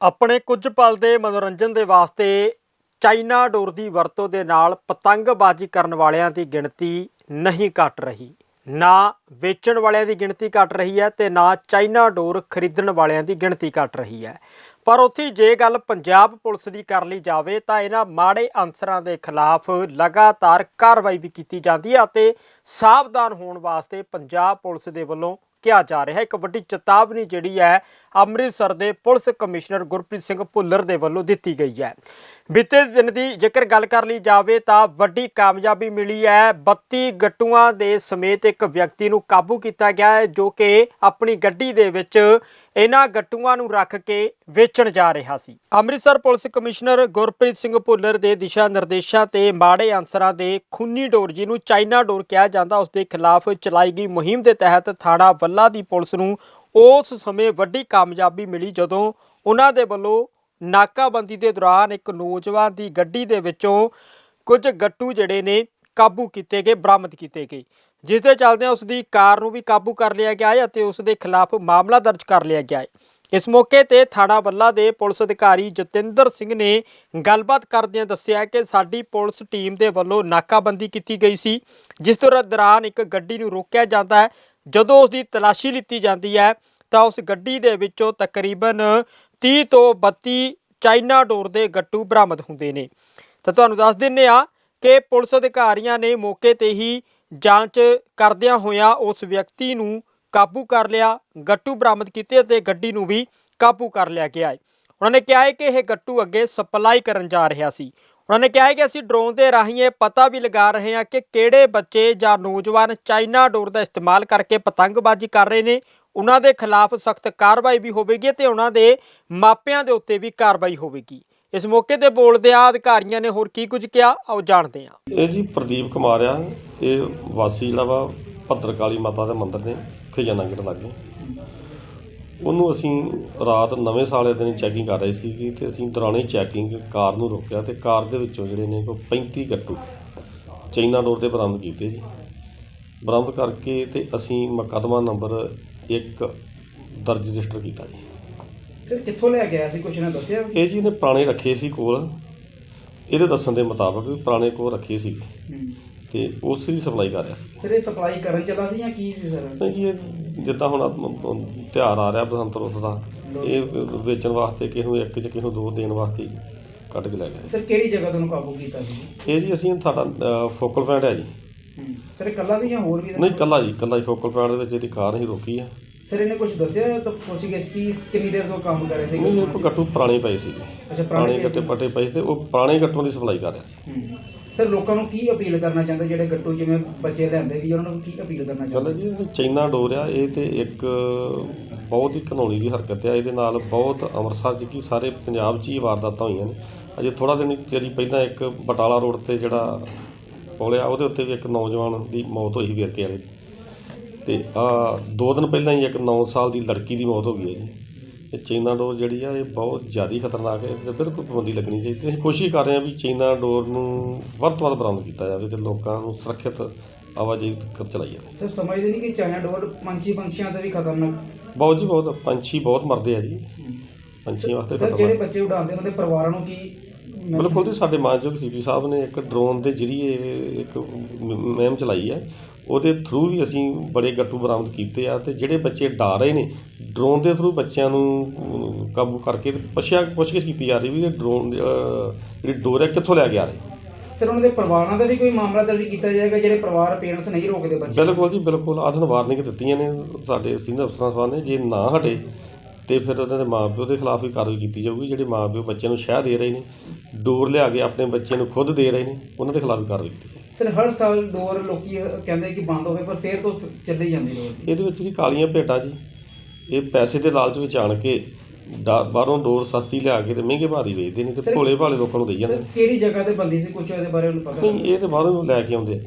ਆਪਣੇ ਕੁਝ ਪਲ ਦੇ ਮਨੋਰੰਜਨ ਦੇ ਵਾਸਤੇ ਚਾਈਨਾ ਡੋਰ ਦੀ ਵਰਤੋਂ ਦੇ ਨਾਲ ਪਤੰਗਬਾਜ਼ੀ ਕਰਨ ਵਾਲਿਆਂ ਦੀ ਗਿਣਤੀ ਨਹੀਂ ਘਟ ਰਹੀ। ਨਾ ਵੇਚਣ ਵਾਲਿਆਂ ਦੀ ਗਿਣਤੀ ਘਟ ਰਹੀ ਹੈ ਤੇ ਨਾ ਚਾਈਨਾ ਡੋਰ ਖਰੀਦਣ ਵਾਲਿਆਂ ਦੀ ਗਿਣਤੀ ਘਟ ਰਹੀ ਹੈ। ਪਰ ਉੱਥੇ ਜੇ ਗੱਲ ਪੰਜਾਬ ਪੁਲਿਸ ਦੀ ਕਰ ਲਈ ਜਾਵੇ ਤਾਂ ਇਹਨਾਂ ਮਾੜੇ ਅਨਸਰਾਂ ਦੇ ਖਿਲਾਫ ਲਗਾਤਾਰ ਕਾਰਵਾਈ ਵੀ ਕੀਤੀ ਜਾਂਦੀ ਹੈ ਅਤੇ ਸਾਵਧਾਨ ਹੋਣ ਵਾਸਤੇ ਪੰਜਾਬ ਪੁਲਿਸ ਦੇ ਵੱਲੋਂ ਕਿਹਾ ਜਾ ਰਿਹਾ ਹੈ। ਇੱਕ ਵੱਡੀ ਚੇਤਾਵਨੀ ਜਿਹੜੀ ਹੈ ਅੰਮ੍ਰਿਤਸਰ ਦੇ ਪੁਲਿਸ ਕਮਿਸ਼ਨਰ ਗੁਰਪ੍ਰੀਤ ਸਿੰਘ ਭੁੱਲਰ ਦੇ ਵੱਲੋਂ ਦਿੱਤੀ ਗਈ ਹੈ। ਬੀਤੇ ਦਿਨ ਦੀ ਜੇਕਰ ਗੱਲ ਕਰ ਲਈ ਜਾਵੇ ਤਾਂ ਵੱਡੀ ਕਾਮਯਾਬੀ ਮਿਲੀ ਹੈ। 32 ਗੱਟੂਆਂ ਦੇ ਸਮੇਤ ਇੱਕ ਵਿਅਕਤੀ ਨੂੰ ਕਾਬੂ ਕੀਤਾ ਗਿਆ ਹੈ ਜੋ ਕਿ ਆਪਣੀ ਗੱਡੀ ਦੇ ਵਿੱਚ ਇਹਨਾਂ ਗੱਟੂਆਂ ਨੂੰ ਰੱਖ ਕੇ ਵੇਚਣ ਜਾ ਰਿਹਾ ਸੀ। ਅੰਮ੍ਰਿਤਸਰ ਪੁਲਿਸ ਕਮਿਸ਼ਨਰ ਗੁਰਪ੍ਰੀਤ ਸਿੰਘ ਭੁੱਲਰ ਦੇ ਦਿਸ਼ਾ ਨਿਰਦੇਸ਼ਾਂ ਤੇ ਮਾੜੇ ਅਨਸਰਾਂ ਦੇ ਖੂਨੀ ਡੋਰ ਜਿਹਨੂੰ ਚਾਈਨਾ ਡੋਰ ਕਿਹਾ ਜਾਂਦਾ, ਉਸ ਦੇ ਖਿਲਾਫ ਚਲਾਈ ਗਈ ਮੁਹਿੰਮ ਦੇ ਤਹਿਤ ਥਾਣਾ ਵੱਲਾ ਦੀ ਪੁਲਿਸ ਨੂੰ ਉਸ ਸਮੇਂ ਵੱਡੀ ਕਾਮਯਾਬੀ ਮਿਲੀ ਜਦੋਂ ਉਹਨਾਂ ਦੇ ਵੱਲੋਂ ਨਾਕਾਬੰਦੀ ਦੇ ਦੌਰਾਨ ਇੱਕ ਨੌਜਵਾਨ ਦੀ ਗੱਡੀ ਦੇ ਵਿੱਚੋਂ ਕੁਝ ਗੱਟੂ ਜਿਹੜੇ ਨੇ ਕਾਬੂ ਕੀਤੇ ਗਏ, ਬਰਾਮਦ ਕੀਤੇ ਗਏ। ਜਿਸ ਦੇ ਚੱਲਦਿਆਂ ਉਸ ਦੀ ਕਾਰ ਨੂੰ ਵੀ ਕਾਬੂ ਕਰ ਲਿਆ ਗਿਆ ਹੈ ਅਤੇ ਉਸ ਦੇ ਖਿਲਾਫ ਮਾਮਲਾ ਦਰਜ ਕਰ ਲਿਆ ਗਿਆ ਹੈ। ਇਸ ਮੌਕੇ ਤੇ ਥਾਣਾ ਵੱਲਾ ਦੇ ਪੁਲਿਸ ਅਧਿਕਾਰੀ ਜਤਿੰਦਰ ਸਿੰਘ ਨੇ ਗੱਲਬਾਤ ਕਰਦਿਆਂ ਦੱਸਿਆ ਕਿ ਸਾਡੀ ਪੁਲਿਸ ਟੀਮ ਦੇ ਵੱਲੋਂ ਨਾਕਾਬੰਦੀ ਕੀਤੀ ਗਈ ਸੀ, ਜਿਸ ਦੌਰਾਨ ਇੱਕ ਗੱਡੀ ਨੂੰ ਰੋਕਿਆ ਜਾਂਦਾ ਹੈ। ਜਦੋਂ ਉਸ ਦੀ ਤਲਾਸ਼ੀ ਲਿੱਤੀ ਜਾਂਦੀ ਹੈ, ਤਾਂ ਉਸ ਗੱਡੀ ਦੇ ਵਿੱਚੋਂ ਤਕਰੀਬਨ 30 ਤੋਂ 32 ਚਾਈਨਾ ਡੋਰ ਦੇ ਗੱਟੂ ਬਰਾਮਦ ਹੁੰਦੇ ਨੇ। ਤਾਂ ਤੁਹਾਨੂੰ ਦੱਸ ਦਿੰਨੇ ਆ ਕਿ ਪੁਲਿਸ ਅਧਿਕਾਰੀਆਂ ਨੇ ਮੌਕੇ ਤੇ ਹੀ ਜਾਂਚ ਕਰਦਿਆਂ ਹੋਇਆਂ ਉਸ ਵਿਅਕਤੀ ਨੂੰ ਕਾਬੂ ਕਰ ਲਿਆ, ਗੱਟੂ ਬਰਾਮਦ ਕੀਤੇ ਅਤੇ ਗੱਡੀ ਨੂੰ ਵੀ ਕਾਬੂ ਕਰ ਲਿਆ ਗਿਆ ਹੈ। ਉਹਨਾਂ ਨੇ ਕਿਹਾ ਹੈ ਕਿ ਇਹ ਗੱਟੂ ਅੱਗੇ ਸਪਲਾਈ ਕਰਨ ਜਾ ਰਿਹਾ ਸੀ। ਉਹਨਾਂ ਨੇ ਕਿਹਾ ਹੈ ਕਿ ਅਸੀਂ ਡਰੋਨ ਦੇ ਰਾਹੀਂ ਇਹ ਪਤਾ ਵੀ ਲਗਾ ਰਹੇ ਹਾਂ ਕਿ ਕਿਹੜੇ ਬੱਚੇ ਜਾਂ ਨੌਜਵਾਨ ਚਾਈਨਾ ਡੋਰ ਦਾ ਇਸਤੇਮਾਲ ਕਰਕੇ ਪਤੰਗਬਾਜ਼ੀ ਕਰ ਰਹੇ ਨੇ ਉਹਨਾਂ ਦੇ ਖਿਲਾਫ ਸਖਤ ਕਾਰਵਾਈ ਵੀ ਹੋਵੇਗੀ ਤੇ ਉਹਨਾਂ ਦੇ ਮਾਪਿਆਂ ਦੇ ਉੱਤੇ ਵੀ ਕਾਰਵਾਈ ਹੋਵੇਗੀ। ਇਸ ਮੌਕੇ ਤੇ ਬੋਲਦਿਆਂ ਅਧਿਕਾਰੀਆਂ ਨੇ ਹੋਰ ਕੀ ਕੁਝ ਕਿਹਾ, ਆਓ ਜਾਣਦੇ ਹਾਂ। ਇਹ ਜੀ ਪ੍ਰਦੀਪ ਕੁਮਾਰ ਆ, ਇਹ ਵਾਸੀ ਜਿਹੜਾ ਵਾ ਭੱਦਰਕਾਲੀ ਮਾਤਾ ਦੇ ਮੰਦਿਰ ਨੇ ਖਜ਼ਾਨਾ ਗੇਟ ਲਾਗੇ। ਉਹਨੂੰ ਅਸੀਂ ਰਾਤ ਨਵੇਂ ਸਾਲ ਦੇ ਦਿਨ ਚੈਕਿੰਗ ਕਰ ਰਹੇ ਸੀ ਤੇ ਅਸੀਂ ਦੌਰਾਨੇ ਚੈਕਿੰਗ ਕਾਰ ਨੂੰ ਰੋਕਿਆ ਤੇ ਕਾਰ ਦੇ ਵਿੱਚੋਂ ਜਿਹੜੇ ਨੇ ਕੋਈ 35 ਗੱਟੂ ਚਾਈਨਾ ਡੋਰ ਤੇ ਬਰਾਮਦ ਕੀਤੇ ਜੀ। ਬਰਾਮਦ ਕਰਕੇ ਤੇ ਅਸੀਂ ਮੁਕੱਦਮਾ ਨੰਬਰ 1 ਦਰਜ ਰਜਿਸਟਰ ਕੀਤਾ ਜੀ। ਸਰ ਕਿੱਥੋਂ ਲੈ ਗਿਆ ਸੀ? ਕੁਛ ਨਾ ਦੱਸਿਆ ਇਹ ਜੀ ਨੇ ਪੁਰਾਣੇ ਰੱਖੇ ਸੀ ਕੋਲ। ਇਹਦੇ ਦੱਸਣ ਦੇ ਮੁਤਾਬਕ ਵੀ ਪੁਰਾਣੇ ਕੋਲ ਰੱਖੇ ਸੀ। ਤੇ ਉਸ ਦੀ ਸਪਲਾਈ ਕਰ ਰਿਹਾ ਸੀ। ਸਰ ਇਹ ਸਪਲਾਈ ਕਰਨ ਚੱਲਾ ਸੀ ਜਾਂ ਕੀ ਸੀ ਸਰ? ਨਹੀਂ ਜੀ ਇਹ ਜਿੱਦਾਂ ਹੁਣ ਆਹ ਤਿਉਹਾਰ ਆ ਰਿਹਾ ਬਸੰਤ ਰੁੱਤ ਦਾ ਇਹ ਵੇਚਣ ਵਾਸਤੇ ਕਿਸੇ ਨੂੰ ਇੱਕ ਜਾਂ ਕਿਸੇ ਨੂੰ ਦੋ ਦੇਣ ਵਾਸਤੇ ਹੀ ਕੱਢ ਕੇ ਲੈ ਗਿਆ ਸਰ ਕਿਹੜੀ ਜਗ੍ਹਾ ਤੋਂ ਕਾਬੂ ਕੀਤਾ ਸੀ? ਇਹ ਜੀ ਅਸੀਂ ਸਾਡਾ ਫੋਕਲ ਪੁਆਇੰਟ ਹੈ ਜੀ। ਸਰ ਇਕੱਲਾ ਸੀ ਜਾਂ ਹੋਰ ਵੀ ਨਹੀਂ ਕੱਲਾ ਜੀ ਕੱਲਾ ਹੀ ਫੋਕਲ ਪੁਆਇੰਟ ਦੇ ਵਿੱਚ ਇਹਦੀ ਕਾਰ ਹੀ ਰੋਕੀ ਆ। ਸਰ ਇਹਨੇ ਕੁਝ ਦੱਸਿਆ ਤਾਂ ਪੁੱਛ ਗਿਆ ਕੀ ਕਿੰਨੀ ਦੇਰ ਤੋਂ ਕੰਮ ਕਰ ਰਹੇ ਸੀ? ਨਹੀਂ ਇਹ ਕੋਈ ਗੱਟੂ ਪੁਰਾਣੇ ਪਏ ਸੀ। ਅੱਛਾ ਪੁਰਾਣੇ ਗੱਟੇ ਪੱਟੇ ਪਏ ਤੇ ਉਹ ਪੁਰਾਣੇ ਗੱਟੂਆਂ ਦੀ ਸਪਲਾਈ ਕਰ ਰਿਹਾ ਸੀ। ਸਰ ਲੋਕਾਂ ਨੂੰ ਕੀ ਅਪੀਲ ਕਰਨਾ ਚਾਹੁੰਦੇ ਜਿਹੜੇ ਗੱਟੂ ਜਿਵੇਂ ਬੱਚੇ ਲੈਂਦੇ ਵੀ ਉਹਨਾਂ ਨੂੰ ਕੀ ਅਪੀਲ ਕਰਨਾ ਚਾਹੁੰਦੇ ਜੀ ਚਾਈਨਾ ਡੋਰ ਆ ਇਹ ਤੇ ਇੱਕ ਬਹੁਤ ਹੀ ਘਨੌਣੀ ਦੀ ਹਰਕਤ ਆ ਇਹਦੇ ਨਾਲ ਬਹੁਤ ਅੰਮ੍ਰਿਤਸਰ 'ਚ ਕੀ ਸਾਰੇ ਪੰਜਾਬ 'ਚ ਹੀ ਵਾਰਦਾਤਾਂ ਹੋਈਆਂ ਨੇ। ਅਜੇ ਥੋੜਾ ਦਿਨ ਚਿਰ ਪਹਿਲਾਂ ਇੱਕ ਬਟਾਲਾ ਰੋਡ ਤੇ ਜਿਹੜਾ ਪੁਲ ਆ ਉਹਦੇ ਉੱਤੇ ਵੀ ਇੱਕ ਨੌਜਵਾਨ ਦੀ ਮੌਤ ਹੋਈ ਵੇਰਕੇ ਵਾਲੇ ਤੇ ਆ ਦੋ ਦਿਨ ਪਹਿਲਾਂ ਹੀ ਇੱਕ 9 ਸਾਲ ਦੀ ਲੜਕੀ ਦੀ ਮੌਤ ਹੋ ਗਈ ਹੈ ਜੀ। ਇਹ ਚਾਈਨਾ ਡੋਰ ਜਿਹੜੀ ਆ ਇਹ ਬਹੁਤ ਜ਼ਿਆਦਾ ਖਤਰਨਾਕ ਹੈ ਤੇ ਬਿਲਕੁਲ ਪਾਬੰਦੀ ਲੱਗਣੀ ਚਾਹੀਦੀ ਅਸੀਂ ਕੋਸ਼ਿਸ਼ ਕਰ ਰਹੇ ਹਾਂ ਵੀ ਚਾਈਨਾ ਡੋਰ ਨੂੰ ਵੱਧ ਤੋਂ ਵੱਧ ਬਰਾਮਦ ਕੀਤਾ ਜਾਵੇ ਤੇ ਲੋਕਾਂ ਨੂੰ ਸੁਰੱਖਿਅਤ ਆਵਾਜਾਈ ਚਲਾਈ ਜਾਵੇ ਸਰ ਸਮਝਦੇ ਨਹੀਂ ਕਿ ਚਾਈਨਾ ਡੋਰ ਪੰਛੀ ਪੰਛੀਆਂ ਤੇ ਵੀ ਖਤਰਨਾਕ। ਬਹੁਤ ਜੀ ਬਹੁਤ। ਪੰਛੀ ਬਹੁਤ ਮਰਦੇ ਆ ਜੀ। ਪੰਛੀਆਂ ਵਾਸਤੇ ਸਰ ਜਿਹੜੇ ਬੱਚੇ ਉਡਾਉਂਦੇ ਉਹਨਾਂ ਦੇ ਪਰਿਵਾਰਾਂ ਨੂੰ ਕੀ ਬਿਲਕੁਲ ਜੀ ਸਾਡੇ ਮਾਨਯੋਗ ਸੀਪੀ ਸਾਹਿਬ ਨੇ ਇੱਕ ਡਰੋਨ ਦੇ ਜ਼ਰੀਏ ਇੱਕ ਮੁਹਿੰਮ ਚਲਾਈ ਹੈ। ਉਹਦੇ ਥਰੂ ਵੀ ਅਸੀਂ ਬੜੇ ਗੱਟੂ ਬਰਾਮਦ ਕੀਤੇ ਆ ਤੇ ਜਿਹੜੇ ਬੱਚੇ ਡਾ ਰਹੇ ਨੇ ਡਰੋਨ ਦੇ ਥਰੂ ਬੱਚਿਆਂ ਨੂੰ ਕਾਬੂ ਕਰਕੇ ਪੁੱਛਿਆ ਪੁੱਛਗਿੱਛ ਕੀਤੀ ਜਾ ਰਹੀ ਵੀ ਇਹ ਡਰੋਨ ਜਿਹੜੀ ਡੋਰ ਹੈ ਕਿੱਥੋਂ ਲੈ ਕੇ ਆ ਰਹੇ? ਸਰ ਉਹਨਾਂ ਦੇ ਪਰਿਵਾਰਾਂ ਦਾ ਵੀ ਕੋਈ ਮਾਮਲਾ ਦਰਜ ਕੀਤਾ ਜਾਏਗਾ ਜਿਹੜੇ ਪਰਿਵਾਰ ਪੇਰੈਂਟਸ ਨਹੀਂ ਰੋਕਦੇ ਬੱਚੇ? ਬਿਲਕੁਲ ਜੀ ਬਿਲਕੁਲ। ਆਦਨ ਵਾਰਨਿੰਗ ਦਿੱਤੀਆਂ ਨੇ ਸਾਡੇ ਸੀਨੀਅਰ ਅਫਸਰਾਂ ਸਾਹਿਬਾਨ ਨੇ। ਜੇ ਨਾ ਹਟੇ ਤੇ ਫਿਰ ਉਹਨਾਂ ਦੇ ਮਾਪਿਓ ਦੇ ਖਿਲਾਫ ਵੀ ਕਾਰਵਾਈ ਕੀਤੀ ਜਾਊਗੀ ਜਿਹੜੇ ਮਾਪਿਓ ਬੱਚਿਆਂ ਨੂੰ ਸ਼ਹਿ ਦੇ ਰਹੇ ਨੇ ਡੋਰ ਲਿਆ ਕੇ ਆਪਣੇ ਬੱਚੇ ਨੂੰ ਖੁਦ ਦੇ ਰਹੇ ਨੇ ਉਹਨਾਂ ਦੇ ਖਿਲਾਫ ਵੀ ਕਾਰਵਾਈ ਕੀਤੀ ਜਾਊਗੀ। ਸਰ ਹਰ ਸਾਲ ਡੋਰ ਲੋਕੀ ਕਹਿੰਦੇ ਕਿ ਬੰਦ ਹੋਵੇ ਪਰ ਫੇਰ ਤੋਂ ਚੱਲੀ ਜਾਂਦੀ ਡੋਰ। ਇਹਦੇ ਵਿੱਚ ਕੀ ਕਾਲੀਆਂ ਭੇਟਾਂ ਜੀ ਇਹ ਪੈਸੇ ਦੇ ਲਾਲਚ ਵਿੱਚ ਆਣ ਕੇ ਬਾਹਰੋਂ ਡੋਰ ਸਸਤੀ ਲਿਆ ਕੇ ਤੇ ਮਹਿੰਗੇ ਭਾਰੀ ਵੇਚਦੇ ਨੇ ਤੇ ਭੋਲੇ ਭਾਲੇ ਲੋਕਾਂ ਨੂੰ ਦੇਈ ਜਾਂਦੇ ਸਰ ਨੇ। ਕਿਹੜੀ ਜਗ੍ਹਾ ਤੇ ਬੰਦੀ ਸੀ? ਕੁਝ ਉਹਦੇ ਬਾਰੇ ਉਹਨੂੰ ਪਤਾ ਨਹੀਂ ਇਹ ਤੇ ਬਾਹਰੋਂ ਲੈ ਕੇ ਆਉਂਦੇ ਆ